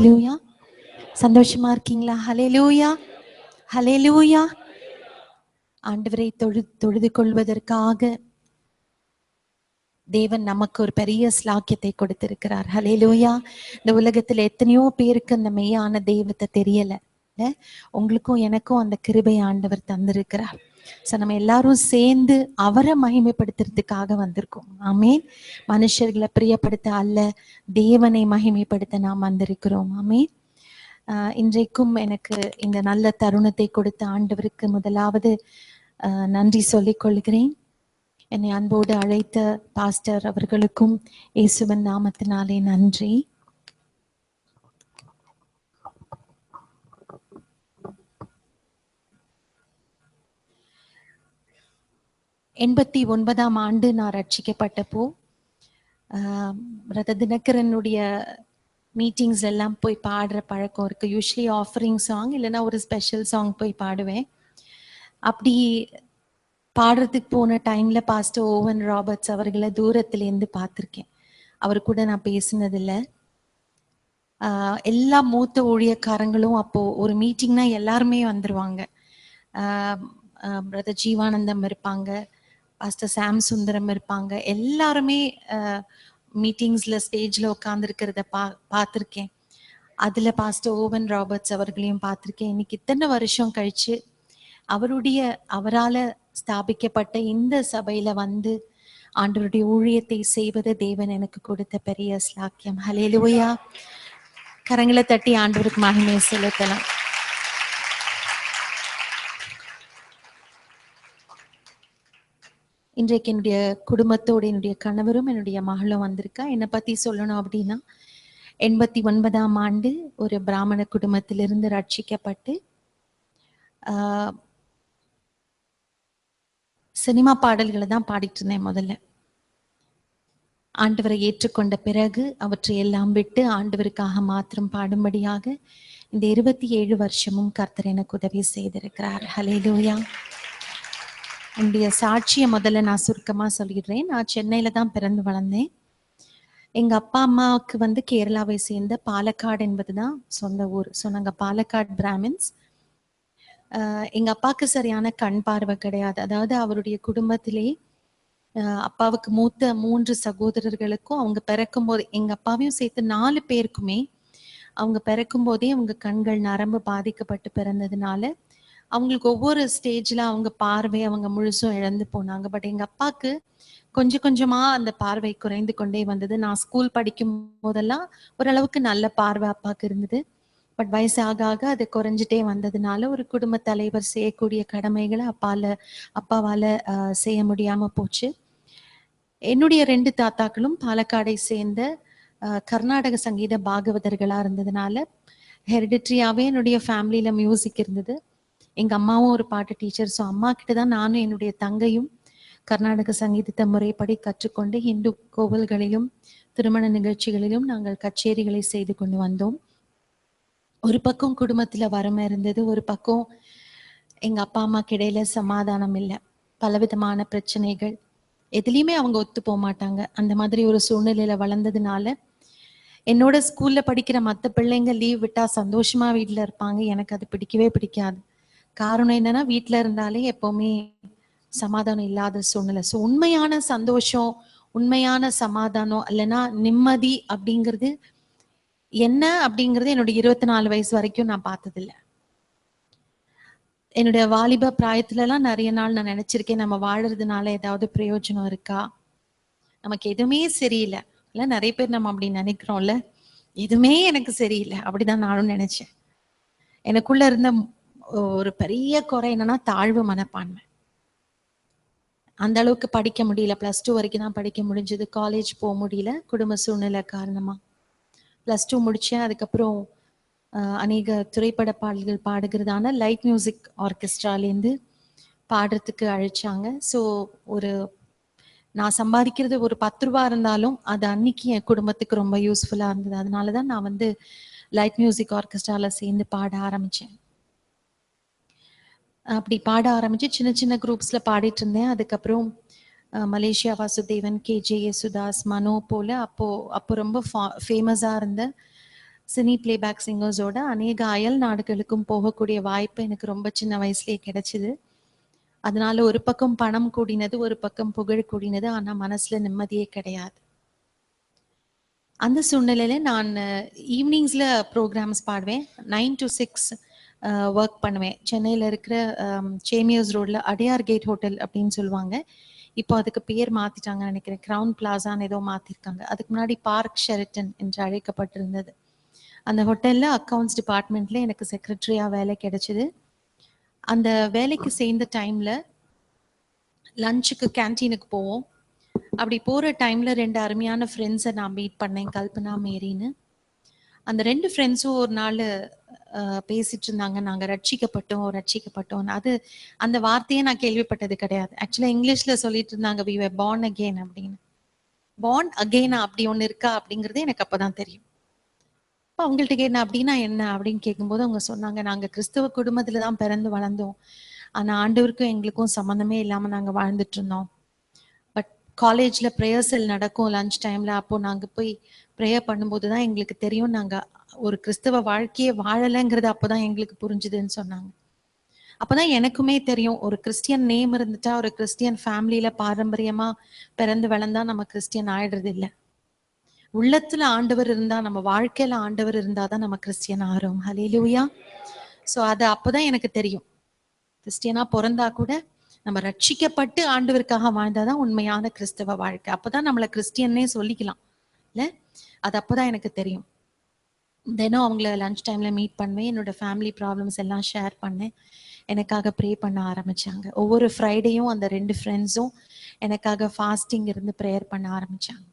ஹalleluya சந்தோஷமா இருக்கீங்களா? ஹalleluya ஹalleluya ஆண்டவரை தொழு தொழுது கொள்வதற்காக தேவன் நமக்கு ஒரு பெரிய ஸ்லாக்கியத்தை கொடுத்திருக்கிறார். ஹலேலூயா இந்த உலகத்துல எத்தனையோ பேருக்கு அந்த மெய்யான தெய்வத்தை தெரியல. உங்களுக்கும் எனக்கும் அந்த கிருபை ஆண்டவர் தந்திருக்கிறார். சோ நம்ம எல்லாரும் சேர்ந்து அவரை மகிமைப்படுத்துறதுக்காக வந்திருக்கோம். ஆமீன். மனுஷர்களை பிரியப்படுத்த அல்ல தேவனை மகிமைப்படுத்த நாம் வந்திருக்கிறோம். ஆமீன். ஆஹ் இன்றைக்கும் எனக்கு இந்த நல்ல தருணத்தை கொடுத்த ஆண்டவருக்கு முதலாவது ஆஹ் நன்றி சொல்லிக் கொள்கிறேன். என்னை அன்போடு அழைத்த பாஸ்டர் அவர்களுக்கும் இயேசுவன் நாமத்தினாலே நன்றி. எண்பத்தி ஒன்பதாம் ஆண்டு நான் ரட்சிக்கப்பட்டப்போ ரத தினகரனுடைய மீட்டிங்ஸ் எல்லாம் போய் பாடுற பழக்கம் இருக்கு. யூஸ்வலி ஆஃபரிங் சாங் இல்லைன்னா ஒரு ஸ்பெஷல் சாங் போய் பாடுவேன். அப்படி பாடுறதுக்கு போன டைம்ல பாஸ்டர் ஓவன் ராபர்ட்ஸ் அவர்களை தூரத்துல இருந்து அவர் கூட நான் பேசினதில்ல. எல்லா மூத்த ஊழியக்காரங்களும் அப்போ ஒரு மீட்டிங்னா எல்லாருமே வந்துருவாங்க. பிரதர் ஜீவானந்தம் இருப்பாங்க. பாஸ்டர் சாம் சுந்தரம் இருப்பாங்க. எல்லாருமே மீட்டிங்ஸ்ல ஸ்டேஜ்ல உட்காந்துருக்கிறத பா பார்த்துருக்கேன். அதுல பாஸ்டர் ஓவன் ராபர்ட்ஸ் அவர்களையும் பார்த்துருக்கேன். இன்னைக்கு இத்தனை வருஷம் கழிச்சு அவருடைய அவரால ஸ்தாபிக்கப்பட்ட இந்த சபையில வந்து ஆண்டவருடைய ஊழியத்தை செய்வது தேவன் எனக்கு கொடுத்த பெரிய ஸ்லாக்கியம் ஹலேலுயா கரங்களை தட்டி ஆண்டவருக்கு மகிமையை செலுத்தலாம். இன்றைக்கு என்னுடைய குடும்பத்தோட என்னுடைய கணவரும் என்னுடைய மகளும் வந்திருக்கா? என்னை பத்தி சொல்லணும் அப்படின்னா எண்பத்தி ஒன்பதாம் ஆண்டு ஒரு பிராமண குடும்பத்திலிருந்து ரட்சிக்கப்பட்டு சினிமா பாடல்களை தான் பாடிட்டு இருந்தேன் முதல்ல. ஆண்டவரை ஏற்றுக்கொண்ட பிறகு அவற்றை எல்லாம் விட்டு ஆண்டவருக்காக மாத்திரம் பாடும்படியாக இந்த இருபத்தி ஏழு வருஷமும் கர்த்தர் எனக்கு உதவி செய்திருக்கிறார். ஹலேலூயா என்னுடைய சாட்சியை முதல்ல நான் சுருக்கமாக சொல்லிடுறேன். நான் சென்னையில் தான் பிறந்து வளர்ந்தேன். எங்கள் அப்பா அம்மாவுக்கு வந்து கேரளாவை சேர்ந்த பாலக்காடு என்பது தான் சொந்த ஊர். ஸோ நாங்கள் பாலக்காடு பிராமின்ஸ். எங்கள் அப்பாவுக்கு சரியான கண் பார்வை கிடையாது. அதாவது அவருடைய குடும்பத்திலே அப்பாவுக்கு மூத்த மூன்று சகோதரர்களுக்கும் அவங்க பிறக்கும் போது எங்கள் அப்பாவையும் சேர்த்து நாலு பேருக்குமே அவங்க பிறக்கும் போதே அவங்க கண்கள் நரம்பு பாதிக்கப்பட்டு பிறந்ததுனால அவங்களுக்கு ஒவ்வொரு ஸ்டேஜ்ல அவங்க பார்வை அவங்க முழுசும் இழந்து போனாங்க. பட் எங்க அப்பாக்கு கொஞ்சம் கொஞ்சமா அந்த பார்வை குறைந்து கொண்டே வந்தது. நான் ஸ்கூல் படிக்கும் போதெல்லாம் ஓரளவுக்கு நல்ல பார்வை அப்பாவுக்கு இருந்தது. பட் வயசு ஆக ஆக அது குறைஞ்சிட்டே வந்ததுனால ஒரு குடும்ப தலைவர் செய்யக்கூடிய கடமைகளை அப்பால அப்பாவால செய்ய முடியாம போச்சு. என்னுடைய ரெண்டு தாத்தாக்களும் பாலக்காடை சேர்ந்த கர்நாடக சங்கீத பாகவதர்களா இருந்ததுனால ஹெரிடிட்ரியாவே என்னுடைய ஃபேமிலியில மியூசிக் இருந்தது. எங்க அம்மாவும் ஒரு பாட்டு டீச்சர் ஸோ அம்மா கிட்ட தான் நானும் என்னுடைய தங்கையும் கர்நாடக சங்கீதத்தை முறைப்படி கற்றுக்கொண்டு இந்து கோவில்களிலும் திருமண நிகழ்ச்சிகளிலும் நாங்கள் கச்சேரிகளை செய்து கொண்டு வந்தோம். ஒரு பக்கம் குடும்பத்துல வறுமை இருந்தது ஒரு பக்கம் எங்க அப்பா அம்மா இடையில சமாதானம் இல்லை பலவிதமான பிரச்சனைகள். எதுலையுமே அவங்க ஒத்து போக மாட்டாங்க. அந்த மாதிரி ஒரு சூழ்நிலையில வளர்ந்ததுனால என்னோட ஸ்கூல்ல படிக்கிற மற்ற பிள்ளைங்க லீவ் விட்டா சந்தோஷமா வீட்டில் இருப்பாங்க. எனக்கு அது பிடிக்கவே பிடிக்காது. காரணம் என்னன்னா வீட்டுல இருந்தாலே எப்பவுமே சமாதானம் இல்லாத சூழ்நிலை. ஸோ உண்மையான சந்தோஷம் உண்மையான சமாதானம் இல்லைன்னா நிம்மதி அப்படிங்கிறது என்ன அப்படிங்கறது என்னோட இருபத்தி நாலு வயசு வரைக்கும் நான் பார்த்ததில்லை. என்னுடைய வாலிப பிராயத்துல எல்லாம் நிறைய நாள் நான் நினைச்சிருக்கேன் நம்ம வாழறதுனால ஏதாவது பிரயோஜனம் இருக்கா? நமக்கு எதுவுமே சரியில்லை. இல்ல நிறைய பேர் நம்ம அப்படி நினைக்கிறோம்ல. எதுவுமே எனக்கு சரியில்லை. அப்படிதான் நானும் நினைச்சேன். எனக்குள்ள இருந்த ஒரு பெரிய குறை என்னன்னா தாழ்வு மனப்பான்மை. அந்த அளவுக்கு படிக்க முடியல. பிளஸ் டூ வரைக்கும் தான் படிக்க முடிஞ்சது. காலேஜ் போக முடியல. குடும்ப சூழ்நிலை காரணமா. பிளஸ் டூ முடிச்சேன் அதுக்கப்புறம் அநேக திரைப்பட பாடல்கள் பாடுகிறதான லைட் மியூசிக் ஆர்கெஸ்ட்ராலேருந்து பாடுறதுக்கு அழைச்சாங்க. ஸோ ஒரு நான் சம்பாதிக்கிறது ஒரு பத்து ரூபா இருந்தாலும் அது அன்னைக்கு என் குடும்பத்துக்கு ரொம்ப யூஸ்ஃபுல்லாக இருந்தது. அதனால தான் நான் வந்து லைட் மியூசிக் ஆர்கெஸ்ட்ரால சேர்ந்து பாட ஆரம்பித்தேன் அப்படி பாட ஆரம்பிச்சு சின்ன சின்ன குரூப்ஸ்ல பாடிட்டு இருந்தேன். அதுக்கப்புறம் Malaysia Vasudevan K. J. Yesudas Mano போல அப்போ அப்போ ரொம்ப ஃபேமஸா இருந்த சினி பிளேபேக் சிங்கர்ஸோட அநேக அயல் நாடுகளுக்கும் போகக்கூடிய வாய்ப்பு எனக்கு ரொம்ப சின்ன வயசுலயே கிடைச்சிது. அதனால ஒரு பக்கம் பணம் கூடினது ஒரு பக்கம் புகழ் கூடினது ஆனா மனசுல நிம்மதியே கிடையாது. அந்த சூழ்நிலையில நான் ஈவினிங்ஸ்ல ப்ரோக்ராம்ஸ் பாடுவேன். நைன் டு சிக்ஸ் ஒர்க் பண்ணுவேன். சென்னையில் இருக்கிற சேமியர்ஸ் ரோடில் அடையார் கேட் ஹோட்டல் அப்படின்னு சொல்லுவாங்க. இப்போ அதுக்கு பேர் மாற்றிட்டாங்க நினைக்கிறேன். க்ரௌன் பிளாசான்னு ஏதோ மாற்றிருக்காங்க அதுக்கு முன்னாடி பார்க் ஷெரட்டன் என்று அழைக்கப்பட்டிருந்தது. அந்த ஹோட்டலில் அக்கவுண்ட்ஸ் டிபார்ட்மெண்ட்ல எனக்கு செக்ரட்டரியாக வேலை கிடைச்சிது. அந்த வேலைக்கு சேர்ந்த டைம்ல லஞ்சுக்கு கேன்டீனுக்கு போவோம். அப்படி போகிற டைம்ல ரெண்டு அருமையான ஃப்ரெண்ட்ஸை நான் மீட் பண்ணேன். கல்பனா மேரின்னு. அந்த ரெண்டு ஃப்ரெண்ட்ஸும் ஒரு நாள் பேசிட்டு இருந்தாங்க நாங்க ரட்சிக்கப்பட்டோம் ரட்சிக்கப்பட்டோம். அது அந்த வார்த்தையே நான் கேள்விப்பட்டது கிடையாது. ஆக்சுவலா இங்கிலீஷ்ல சொல்லிட்டு இருந்தாங்க வி were பார்ன் அகெயின் அப்படின்னு. பார்ன் again அப்படி ஒன்று இருக்கா? அப்படிங்கிறது எனக்கு அப்பதான் தெரியும். அப்ப அவங்கள்ட்ட கேட்டேன் அப்படின்னா என்ன? அப்படின்னு கேட்கும்போது அவங்க சொன்னாங்க நாங்கள் கிறிஸ்தவ குடும்பத்தில் தான் பிறந்து வளர்ந்தோம். ஆனால் ஆண்டவருக்கும் எங்களுக்கும் சம்மந்தமே இல்லாமல் நாங்கள் வாழ்ந்துட்டு இருந்தோம் காலேஜில் ப்ரேயர் ப்ரேயர்ஸில் நடக்கும் லஞ்ச் டைமில் அப்போது நாங்கள் போய் ப்ரேயர் பண்ணும்போது தான் எங்களுக்கு தெரியும் நாங்கள் ஒரு கிறிஸ்தவ வாழ்க்கையை வாழலைங்கிறது அப்பதான் எங்களுக்கு புரிஞ்சுதுன்னு சொன்னாங்க. அப்போ தான் எனக்குமே தெரியும் ஒரு கிறிஸ்டியன் நேம் இருந்துட்டா ஒரு கிறிஸ்டியன் ஃபேமிலியில் பாரம்பரியமாக பிறந்து வளர்ந்தா நம்ம கிறிஸ்டியன் ஆயிடுறது இல்லை உள்ளத்துல ஆண்டவர் இருந்தா நம்ம வாழ்க்கையில ஆண்டவர் இருந்தாதான் நம்ம கிறிஸ்டியன் ஆகிறோம். ஹலே லூயா ஸோ அது அப்பதான் எனக்கு தெரியும். கிறிஸ்டியனா பிறந்தா கூட நம்ம ரட்சிக்கப்பட்டு ஆண்டவருக்காக வாழ்ந்தாதான் உண்மையான கிறிஸ்தவ வாழ்க்கை. அப்பதான் நம்மள கிறிஸ்டியன்னே சொல்லிக்கலாம். இல்ல? அது அப்பதான் எனக்கு தெரியும். தினம் அவங்கள லஞ்ச் டைம்ல மீட் பண்ணுவேன். என்னோட ஃபேமிலி ப்ராப்ளம்ஸ் எல்லாம் ஷேர் பண்ணேன். எனக்காக ப்ரே பண்ண ஆரம்பிச்சாங்க. ஒவ்வொரு ஃப்ரைடேயும் அந்த ரெண்டு ஃப்ரெண்ட்ஸும் எனக்காக ஃபாஸ்டிங் இருந்து ப்ரேயர் பண்ண ஆரம்பிச்சாங்க.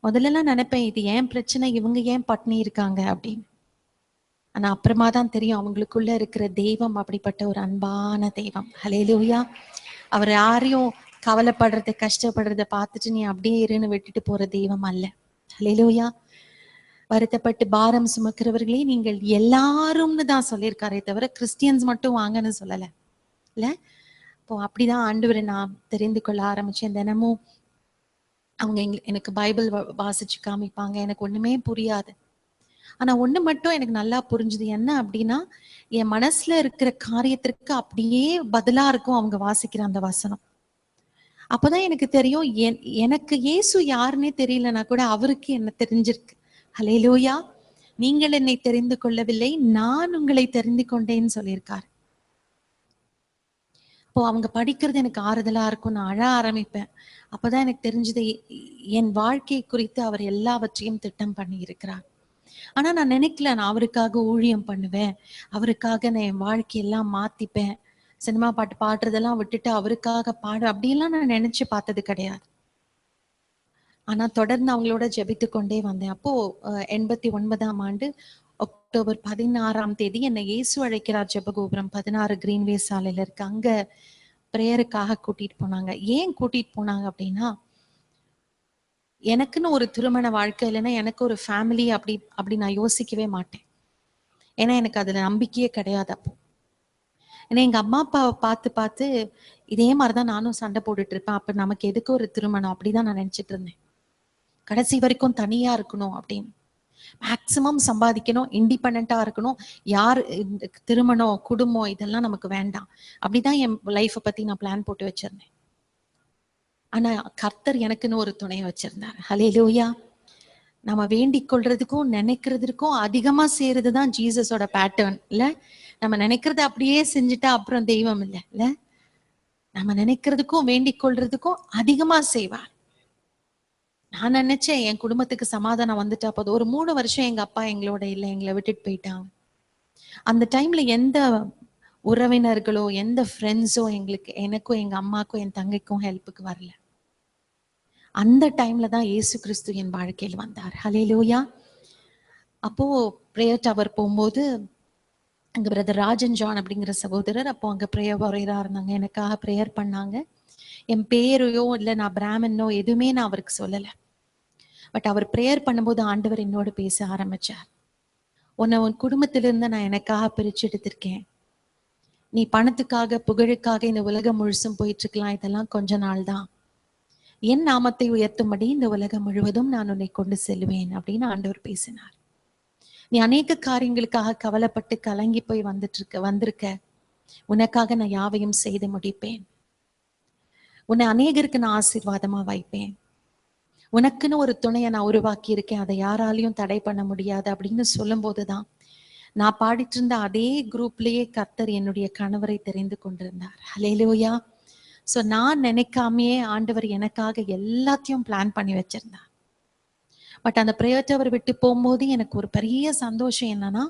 முதல்லலாம் நினைப்பேன் இது ஏன் பிரச்சனை? இவங்க ஏன் பட்னி இருக்காங்க அப்படின்னு. ஆனா அப்புறமா தான் தெரியும் அவங்களுக்குள்ள இருக்கிற தெய்வம் அப்படிப்பட்ட ஒரு அன்பான தெய்வம். ஹலேலூயா அவர் யாரையும் கவலைப்படுறத கஷ்டப்படுறத பார்த்துட்டு நீ அப்படியே இருன்னு விட்டுட்டு போற தெய்வம் அல்ல. ஹலேலூயா வருத்தப்பட்டு பாரம் சுமக்கிறவர்களே நீங்கள் எல்லாரும்னு தான் சொல்லியிருக்காரே தவிர கிறிஸ்டியன்ஸ் மட்டும் வாங்கன்னு சொல்லல. இல்ல? இப்போ அப்படிதான் ஆண்டவரை நான் தெரிந்து கொள்ள ஆரம்பிச்சேன். தினமும் அவங்க எங்க- எனக்கு பைபிள் வா- வாசிச்சு காமிப்பாங்க. எனக்கு ஒண்ணுமே புரியாது. ஆனா ஒண்ணு மட்டும் எனக்கு நல்லா புரிஞ்சுது. என்ன அப்படின்னா என் மனசுல இருக்கிற காரியத்திற்கு அப்படியே பதிலா இருக்கும் அவங்க வாசிக்கிற அந்த வசனம். அப்பதான் எனக்கு தெரியும் என்- எனக்கு இயேசு யாருன்னே தெரியலனா கூட அவருக்கு என்ன தெரிஞ்சிருக்கு. ஹலேலோயா நீங்கள் என்னை தெரிந்து கொள்ளவில்லை நான் உங்களை தெரிந்து கொண்டேன்னு சொல்லியிருக்காரு. அப்போ அவங்க படிக்கிறது எனக்கு ஆறுதலா இருக்கும் நான் அழ ஆரம்பிப்பேன். அப்பதான் எனக்கு தெரிஞ்சது எ- என் வாழ்க்கை குறித்து அவர் எல்லாவற்றையும் திட்டம் பண்ணி இருக்கிறார் ஆனா நான் நினைக்கல நான் அவருக்காக ஊழியம் பண்ணுவேன். அவருக்காக நான் என் வாழ்க்கையெல்லாம் மாத்திப்பேன். சினிமா பாட்டு பாடுறதெல்லாம் விட்டுட்டு அவருக்காக பாடு அப்படியெல்லாம் நான் நினைச்சு பார்த்தது கிடையாது. ஆனா தொடர்ந்து அவங்களோட ஜெபித்து கொண்டே வந்தேன். அப்போ எண்பத்தி ஒன்பதாம் ஆண்டு அக்டோபர் பதினாறாம் தேதி என்னை இயேசு அழைக்கிறார் ஜெபகோபுரம் பதினாறு கிரீன்வே சாலையில இருக்கு. அங்க பிரேயருக்காக கூட்டிட்டு போனாங்க. ஏன் கூட்டிட்டு போனாங்க அப்படின்னா எனக்குன்னு ஒரு திருமண வாழ்க்கை இல்லைன்னா எனக்கு ஒரு ஃபேமிலி அப்படி அப்படி நான் யோசிக்கவே மாட்டேன். ஏன்னா எனக்கு அதுல நம்பிக்கையே கிடையாது அப்போ. ஏன்னா எங்க அம்மா அப்பாவை பார்த்து பார்த்து இதே மாதிரிதான் நானும் சண்டை போட்டுட்டு இருப்பேன். அப்ப நமக்கு எதுக்கு ஒரு திருமணம்? அப்படிதான் நான் நினைச்சிட்டு இருந்தேன். கடைசி வரைக்கும் தனியா இருக்கணும் அப்படின்னு. மேக்சிமம் சம்பாதிக்கணும் இண்டிபெண்டா இருக்கணும். யார் இந்த திருமணம் குடும்பம் இதெல்லாம் நமக்கு வேண்டாம். அப்படிதான் என் லைஃப்பை பத்தி நான் பிளான் போட்டு வச்சிருந்தேன். ஆனா கர்த்தர் எனக்குன்னு ஒரு துணையை வச்சிருந்தார். ஹலே லூயா நம்ம வேண்டிக் கொள்றதுக்கும் நினைக்கிறதுக்கும் அதிகமா செய்யறதுதான் ஜீசஸோட பேட்டர்ன் இல்ல நம்ம நினைக்கிறத அப்படியே செஞ்சுட்டா அப்புறம் தெய்வம் இல்ல இல்ல? நம்ம நினைக்கிறதுக்கும் வேண்டிக் கொள்றதுக்கும் அதிகமா செய்வார். நான் நினைச்சேன் என் குடும்பத்துக்கு சமாதானம் வந்துட்டா போதும். ஒரு மூணு வருஷம் எங்க அப்பா எங்களோட இல்லை எங்களை விட்டுட்டு போயிட்டாங்க. அந்த டைம்ல எந்த உறவினர்களோ எந்த ஃப்ரெண்ட்ஸோ எங்களுக்கு எனக்கும் எங்க அம்மாக்கும் என் தங்கைக்கும் ஹெல்ப்புக்கு வரல. அந்த டைம்ல தான் ஏசு கிறிஸ்து என் வாழ்க்கையில் வந்தார். ஹலேலூயா அப்போ ப்ரேயர் டவர் போகும்போது அங்கே பிரதர் ராஜன் ஜான் அப்படிங்கிற சகோதரர் அப்போ அங்கே ப்ரேயர் வரையரா இருந்தாங்க. எனக்காக ப்ரேயர் பண்ணாங்க. என் பேரையோ இல்லை நான் பிராமணனோ எதுவுமே நான் அவருக்கு சொல்லலை. பட் அவர் ப்ரேயர் பண்ணும்போது ஆண்டவர் என்னோட பேச ஆரம்பிச்சார். உன்னை உன் குடும்பத்திலிருந்து நான் எனக்காக பிரிச்சு எடுத்திருக்கேன். நீ பணத்துக்காக புகழுக்காக இந்த உலகம் முழுசும் போயிட்டு இருக்கலாம். இதெல்லாம் கொஞ்ச நாள் தான் என் நாமத்தை உயர்த்தும்படி இந்த உலகம் முழுவதும் நான் உன்னை கொண்டு செல்வேன் அப்படின்னு ஆண்டவர் பேசினார். நீ அநேக காரியங்களுக்காக கவலைப்பட்டு கலங்கி போய் வந்துட்டு இருக்க வந்திருக்க. உனக்காக நான் யாவையும் செய்து முடிப்பேன். உன்னை அநேகருக்கு நான் ஆசீர்வாதமா வைப்பேன். உனக்குன்னு ஒரு துணையை நான் உருவாக்கி இருக்கேன் அதை யாராலையும் தடை பண்ண முடியாது அப்படின்னு சொல்லும் போதுதான் நான் பாடிட்டு இருந்த அதே குரூப்லயே கர்த்தர் என்னுடைய கணவரை தெரிந்து கொண்டிருந்தார். ஹலேலூயா ஸோ நான் நினைக்காமையே ஆண்டவர் எனக்காக எல்லாத்தையும் பிளான் பண்ணி வச்சிருந்தார். பட் அந்த பிரேயர் அவர் விட்டு போகும்போது எனக்கு ஒரு பெரிய சந்தோஷம் என்னன்னா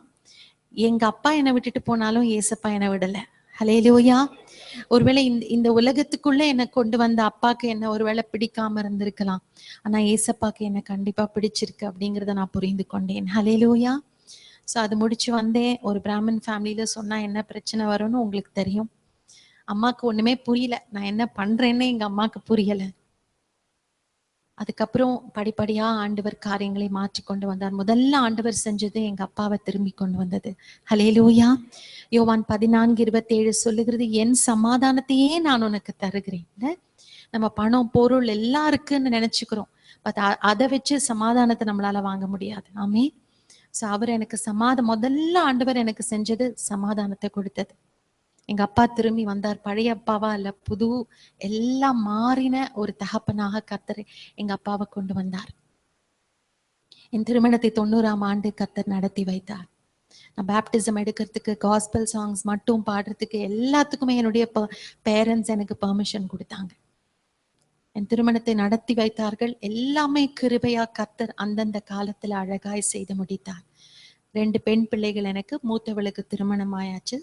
எங்க அப்பா என்னை விட்டுட்டு போனாலும் ஏசப்பா என்னை விடலை. ஹலே லோயா ஒருவேளை இந்த இந்த உலகத்துக்குள்ள என்னை கொண்டு வந்த அப்பாக்கு என்ன ஒருவேளை பிடிக்காம இருந்திருக்கலாம். ஆனா ஏசப்பாக்கு என்ன கண்டிப்பா பிடிச்சிருக்கு அப்படிங்கிறத நான் புரிந்து கொண்டேன். ஹலேலூயா ஸோ அது முடிச்சு வந்தேன். ஒரு பிராமின் ஃபேமிலியில சொன்னா என்ன பிரச்சனை வரும்னு உங்களுக்கு தெரியும். அம்மாக்கு ஒண்ணுமே புரியல. நான் என்ன பண்றேன்னு எங்க அம்மாக்கு புரியல. அதுக்கப்புறம் படிப்படியா ஆண்டவர் காரியங்களை மாற்றி கொண்டு வந்தார். முதல்ல ஆண்டவர் செஞ்சது எங்க அப்பாவை திரும்பி கொண்டு வந்தது. ஹலேலூயா யோவான் பதினான்கு இருபத்தி ஏழு சொல்லுகிறது என் சமாதானத்தையே நான் உனக்கு தருகிறேன். நம்ம பணம் பொருள் எல்லாம் இருக்குன்னு நினைச்சுக்கிறோம் பட் அதை வச்சு சமாதானத்தை நம்மளால வாங்க முடியாது. ஆமே சோ அவர் எனக்கு சமாத முதல்ல ஆண்டவர் எனக்கு செஞ்சது சமாதானத்தை கொடுத்தது. எங்க அப்பா திரும்பி வந்தார். பழைய அப்பாவா இல்ல புது எல்லாம் மாறின ஒரு தகப்பனாக கத்தர் எங்க அப்பாவை கொண்டு வந்தார். என் திருமணத்தை தொண்ணூறாம் ஆண்டு கத்தர் நடத்தி வைத்தார். நான் பேப்டிசம் எடுக்கிறதுக்கு காஸ்பல் சாங்ஸ் மட்டும் பாடுறதுக்கு எல்லாத்துக்குமே என்னுடைய பேரண்ட்ஸ் எனக்கு பெர்மிஷன் கொடுத்தாங்க. என் திருமணத்தை நடத்தி வைத்தார்கள். எல்லாமே கிருபையா கத்தர் அந்தந்த காலத்துல அழகாய் செய்து முடித்தார். ரெண்டு பெண் பிள்ளைகள் எனக்கு மூத்தவளுக்கு திருமணம் ஆயாச்சு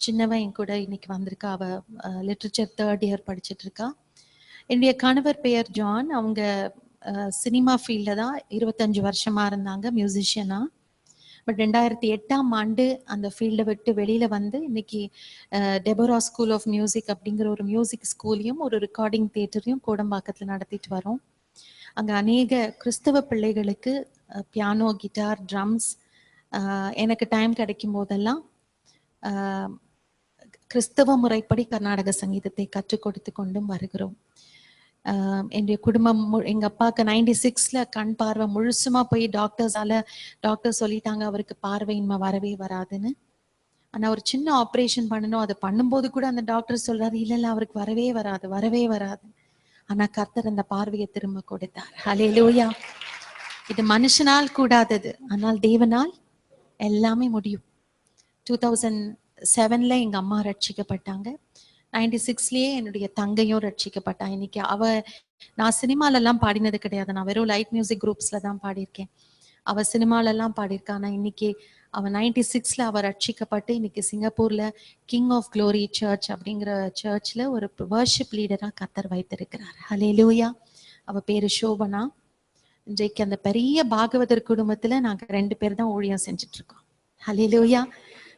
சின்னவன் என் கூட இன்னைக்கு வந்திருக்கா. அவ லிட்ரேச்சர் தேர்ட் இயர் படிச்சுட்டு இருக்கா என்னுடைய கணவர் பெயர் ஜான். அவங்க சினிமா ஃபீல்டில் தான் இருபத்தஞ்சு வருஷமா இருந்தாங்க மியூசிஷியனா பட் ரெண்டாயிரத்தி எட்டாம் ஆண்டு அந்த ஃபீல்டை விட்டு வெளியில வந்து இன்னைக்கு டெபரா ஸ்கூல் ஆஃப் மியூசிக் அப்படிங்கிற ஒரு மியூசிக் ஸ்கூலையும் ஒரு ரெக்கார்டிங் தியேட்டரையும் கோடம்பாக்கத்தில் நடத்திட்டு வரோம். அங்கே அநேக கிறிஸ்தவ பிள்ளைகளுக்கு பியானோ கிட்டார் ட்ரம்ஸ் எனக்கு டைம் கிடைக்கும் போதெல்லாம் கிறிஸ்தவ முறைப்படி கர்நாடக சங்கீதத்தை கற்றுக் கொடுத்து கொண்டும் வருகிறோம். என்னுடைய குடும்பம் மு- எங்க அப்பாவுக்கு நைன்டி சிக்ஸ்ல கண் பார்வை முழுசுமா போய் டாக்டர்ஸால டாக்டர் சொல்லிட்டாங்க அவருக்கு பார்வையின்மை வரவே வராதுன்னு. ஆனா ஒரு சின்ன ஆப்ரேஷன் பண்ணணும் அதை பண்ணும்போது கூட அந்த டாக்டர் சொல்றாரு இல்ல இல்ல அவருக்கு வரவே வராது வரவே வராது. ஆனா கர்த்தர் அந்த பார்வையை திரும்ப கொடுத்தார். ஹalleluya இது மனுஷனால் கூடாதது ஆனால் தேவனால் எல்லாமே முடியும். டூ தௌசண்ட் செவன்ல எங்க அம்மா ரட்சிக்கப்பட்டாங்க. நைன்டி சிக்ஸ்லயே என்னுடைய தங்கையும் ரட்சிக்கப்பட்டா இன்னைக்கு அவ நான் சினிமாலெல்லாம் பாடினது கிடையாது. நான் வெறும் லைட் மியூசிக் குரூப்ஸ்ல தான் பாடியிருக்கேன். அவள் சினிமாலெல்லாம் பாடியிருக்கா. இன்னைக்கு அவள் நைன்டி சிக்ஸ்ல அவள் ரட்சிக்கப்பட்டு இன்னைக்கு சிங்கப்பூர்ல கிங் ஆஃப் க்ளோரி சர்ச் அப்படிங்கிற சர்ச்ல ஒரு வர்ஷிப் லீடராக கத்தர் வைத்திருக்கிறார். லூயா அவள் பேரு சோபனா இன்றைக்கு அந்த பெரிய பாகவதர் குடும்பத்துல நாங்கள் ரெண்டு பேர் தான் ஊழியம் செஞ்சுட்டு இருக்கோம். லூயா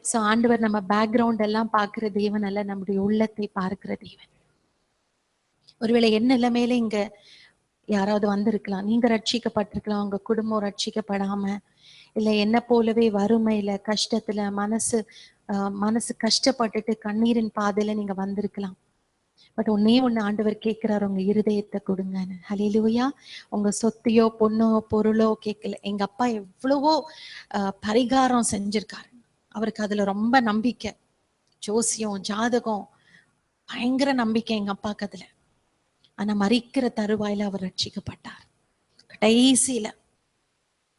சோ ஆண்டவர் நம்ம பேக்ரவுண்ட் எல்லாம் பார்க்குற தேவன் அல்ல நம்முடைய உள்ளத்தை பார்க்கிற தேவன். ஒருவேளை என்ன நிலைமையில இங்க யாராவது வந்திருக்கலாம். நீங்க ரட்சிக்கப்பட்டிருக்கலாம் உங்க குடும்பம் ரட்சிக்கப்படாம இல்ல என்ன போலவே வறுமையில கஷ்டத்துல மனசு ஆஹ், மனசு கஷ்டப்பட்டுட்டு கண்ணீரின் பாதையில நீங்க வந்திருக்கலாம். பட் ஒன்னே ஒண்ணு ஆண்டவர் கேட்கிறாரு உங்க இருதயத்தை கொடுங்கன்னு. ஹalleluya உங்க சொத்தையோ பொண்ணோ பொருளோ கேட்கல. எங்க அப்பா எவ்வளவோ பரிகாரம் செஞ்சிருக்காரு. அவருக்கு அதுல ரொம்ப நம்பிக்கை. ஜோசியம் ஜாதகம் பயங்கர நம்பிக்கை எங்க அப்பாக்கு அதுல. ஆனா மறிக்கிற தருவாயில அவர் ரட்சிக்கப்பட்டார். கடைசியில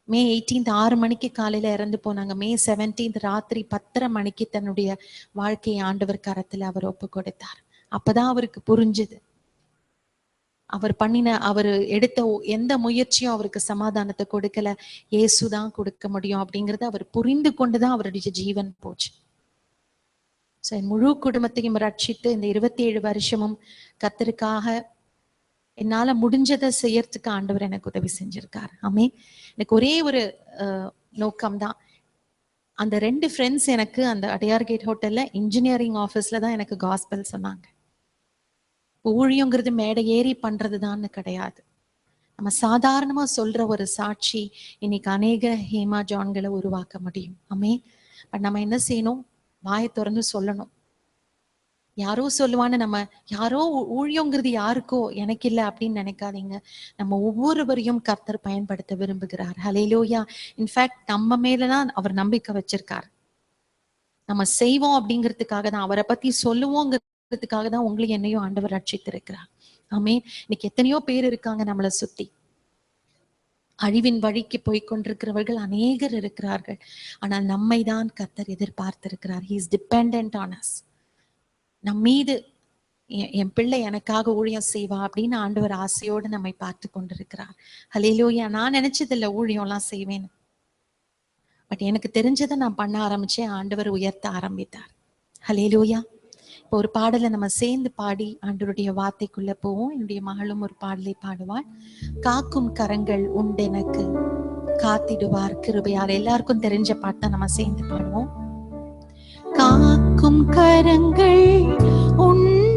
மே 18th ஆறு மணிக்கு காலையில இறந்து போனாங்க. மே 17th ராத்திரி பத்தரை மணிக்கு தன்னுடைய வாழ்க்கையை ஆண்டவர் கரத்துல அவர் ஒப்பு கொடுத்தார் அப்பதான் அவருக்கு புரிஞ்சுது. அவர் பண்ணின அவர் எடுத்த எந்த முயற்சியும் அவருக்கு சமாதானத்தை கொடுக்கல. இயேசுதான் கொடுக்க முடியும் அப்படிங்கறத அவர் புரிந்து கொண்டுதான் அவருடைய ஜீவன் போச்சு. ஸோ முழு குடும்பத்தையும் ரட்சித்து இந்த இருபத்தி ஏழு வருஷமும் கத்தருக்காக என்னால முடிஞ்சதை செய்யறதுக்கு ஆண்டவர் எனக்கு உதவி செஞ்சிருக்காரு. ஆமே எனக்கு ஒரே ஒரு நோக்கம்தான். அந்த ரெண்டு ஃப்ரெண்ட்ஸ் எனக்கு அந்த அடையார் கேட் ஹோட்டல்ல இன்ஜினியரிங் ஆஃபீஸ்ல தான் எனக்கு காஸ்பல் சொன்னாங்க. ஊழியங்கிறது மேடை ஏறி பண்றதுதான்னு கிடையாது. நம்ம சாதாரணமா சொல்ற ஒரு சாட்சி இன்னைக்கு அநேக ஹேமா ஜான்களை உருவாக்க முடியும். அமே பட் நம்ம என்ன செய்யணும்? வாயை திறந்து சொல்லணும். யாரோ சொல்லுவான்னு நம்ம யாரோ ஊழியங்கிறது யாருக்கோ எனக்கு இல்ல அப்படின்னு நினைக்காதீங்க. நம்ம ஒவ்வொருவரையும் கர்த்தர் பயன்படுத்த விரும்புகிறார். ஹலேலோயா இன்ஃபேக்ட் நம்ம மேலதான் அவர் நம்பிக்கை வச்சிருக்கார். நம்ம செய்வோம் அப்படிங்கிறதுக்காக தான் அவரை பத்தி சொல்லுவோங்கிறதுக்காக தான் உங்களையும் என்னையும் ஆண்டவர் ரட்சித்திருக்கிறார். ஆமே இன்னைக்கு எத்தனையோ பேர் இருக்காங்க நம்மளை சுத்தி. அழிவின் வழிக்கு போய் கொண்டிருக்கிறவர்கள் அநேகர் இருக்கிறார்கள். ஆனால் நம்மை தான் கத்தர் எதிர்பார்த்திருக்கிறார். He is depend on us நம் மீது என் என் பிள்ளை எனக்காக ஊழியம் செய்வா அப்படின்னு ஆண்டவர் ஆசையோடு நம்மை பார்த்து கொண்டிருக்கிறார். ஹலேலோயா நான் நினைச்சதில்ல ஊழியம்லாம் செய்வேன் பட் எனக்கு தெரிஞ்சதை நான் பண்ண ஆரம்பிச்சேன். ஆண்டவர் உயர்த்த ஆரம்பித்தார். ஹலேலோயா இப்போ ஒரு பாடலை நம்ம சேர்ந்து பாடி ஆண்டவருடைய வார்த்தைக்குள்ள போவோம். என்னுடைய மகளும் ஒரு பாடலை பாடுவாள். காக்கும் கரங்கள் உண்டெனக்கு காத்திடுவார் கிருபையார் எல்லாருக்கும் தெரிஞ்ச பாட்டை நம்ம சேர்ந்து பாடுவோம். காக்கும் கரங்கள் உண்டு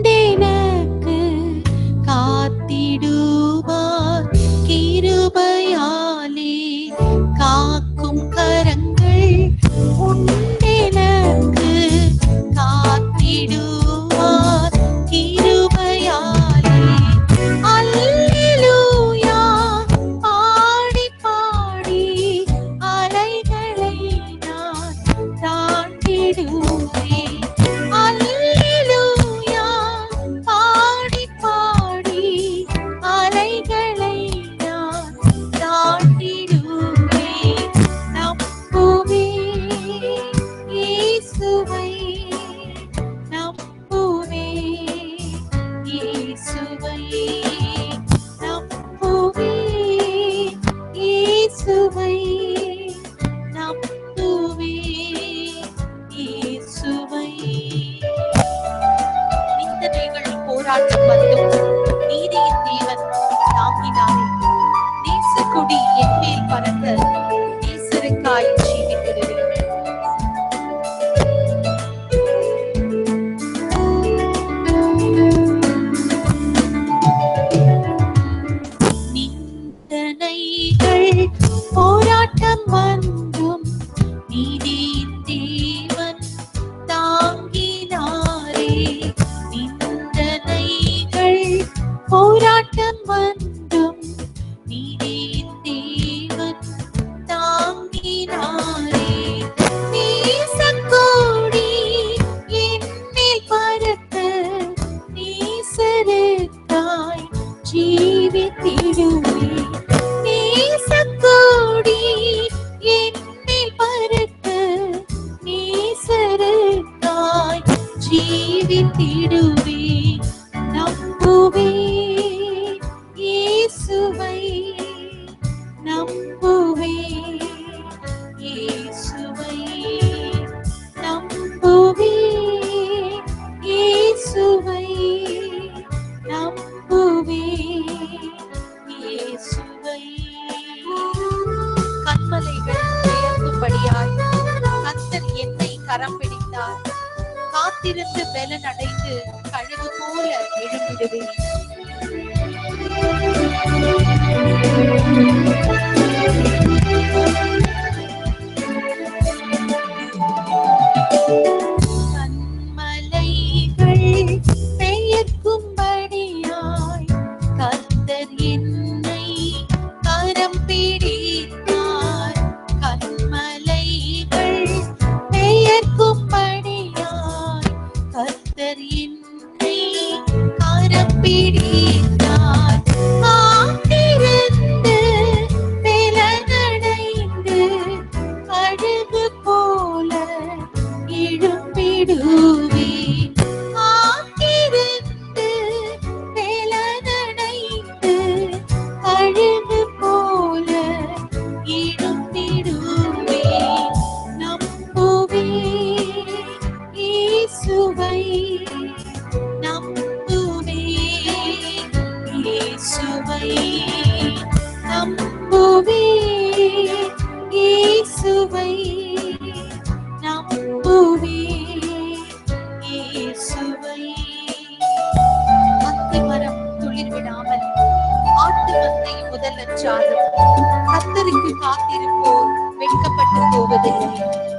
Over the meat.